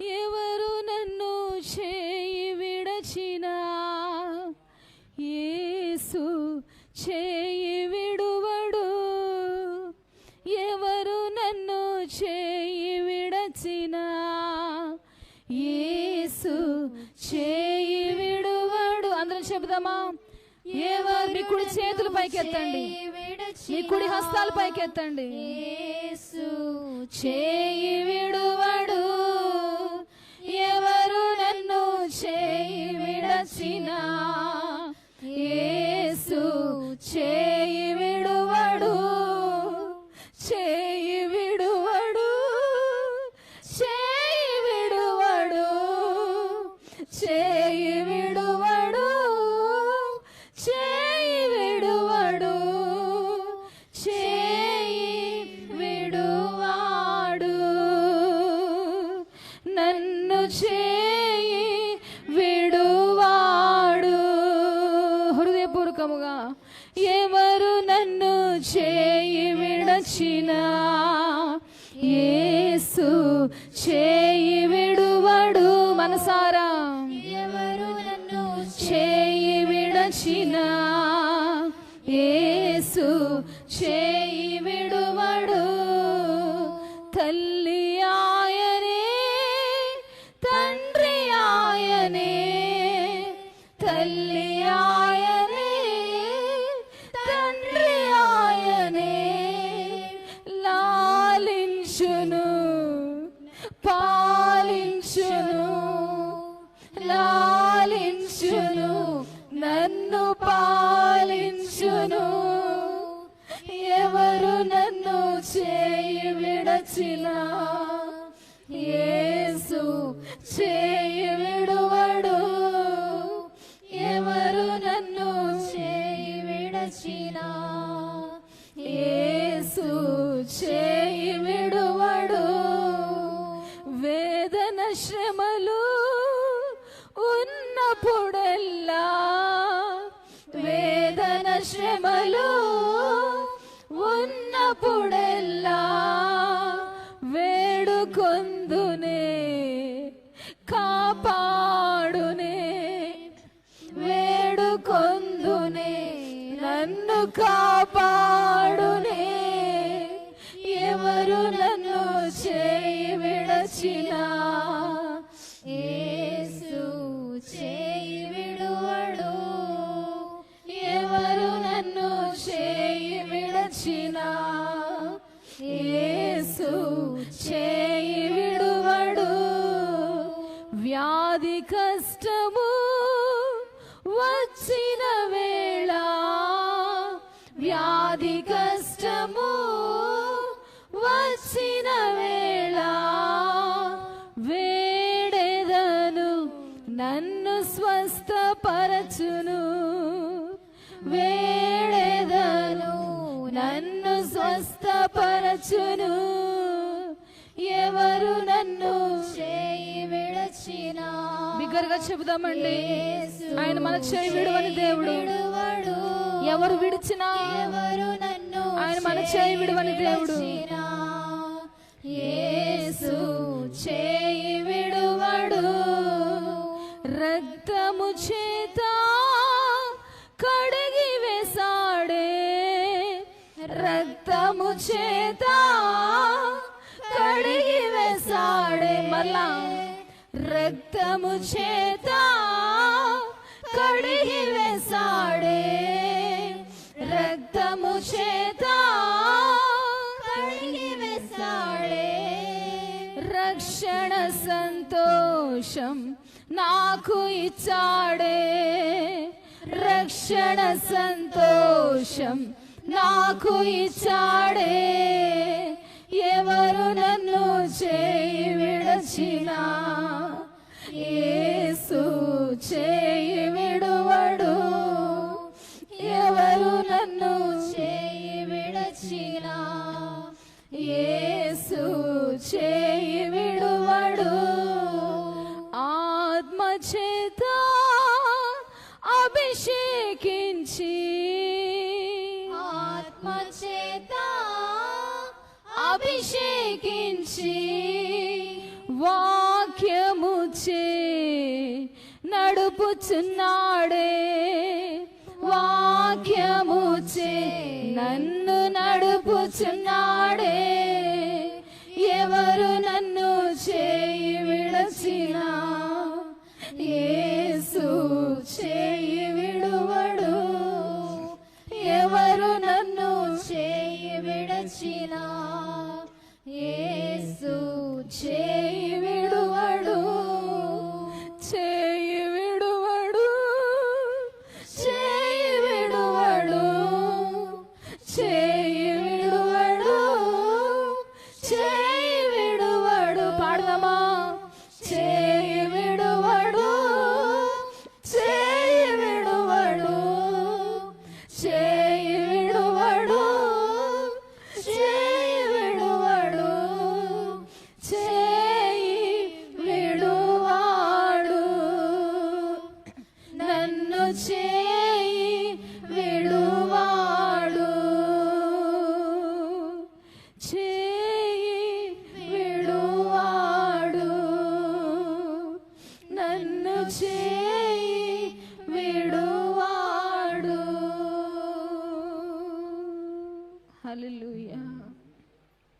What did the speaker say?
ఎవరు నన్ను చేయి విడచినా? యేసు చేయి విడువడు. ఎవరు నన్ను చేయి విడచినా? యేసు చేయి విడువడు. అందరం చెబుదామా? ఎవరు మీ కుడి చేతులు పైకెత్తండి. మీ కుడి హస్తాలు పైకెత్తండి. యేసు చేయి విడువడు. విడచినా యేసు చేయి విడువడు చేయి విడువడు చేయి విడువడు చేయి విడువడు చేయి విడువడు చేయి విడువాడు. నన్ను చే విడచినా యేసు చేయి విడువడు మనసారా? ఎవరు నన్ను చేయి విడచినా యేసు చేయి విడువడు తల్లి శ్రమలు ఉన్నప్పుడెల్లా వేడుకొందునే కాపాడునే వేడుకొందునే నన్ను కాపాడునే. ఎవరు నన్ను చేయి విడచినా వ్యాధి కష్టము వచ్చిన వేళ వ్యాధి కష్టము వచ్చిన వేళ వేడెదను నన్ను స్వస్థపరచును. వేడెదను నన్ను స్వస్థపరచును. ఎవరు నన్ను చేయి విడచినా? బిగ్గరగా చెబుదామండి. ఆయన మన చేయి విడువని దేవుడు. విడువడు. ఎవరు విడిచినా? ఎవరు నన్ను ఆయన మన చేయి విడువని దేవుడు. యేసు చేయి విడువడు. రక్తము చేత కడిగి వేసాడే రక్తము చేత వేసాడే రక్తము చేత కడిగి వేసాడే రక్తము చేత కడిగి వేసాడే రక్షణ సంతోషం నాకు ఇచ్చాడే. రక్షణ సంతోషం నాకు ఇచ్చాడే. అభిషేకించి ఆత్మ చేత అభిషేకించి వాక్య చే నడుపుచున్నాడే. వాక్యము చే నన్ను నడుపుచున్నాడే. ఎవరు Jesus te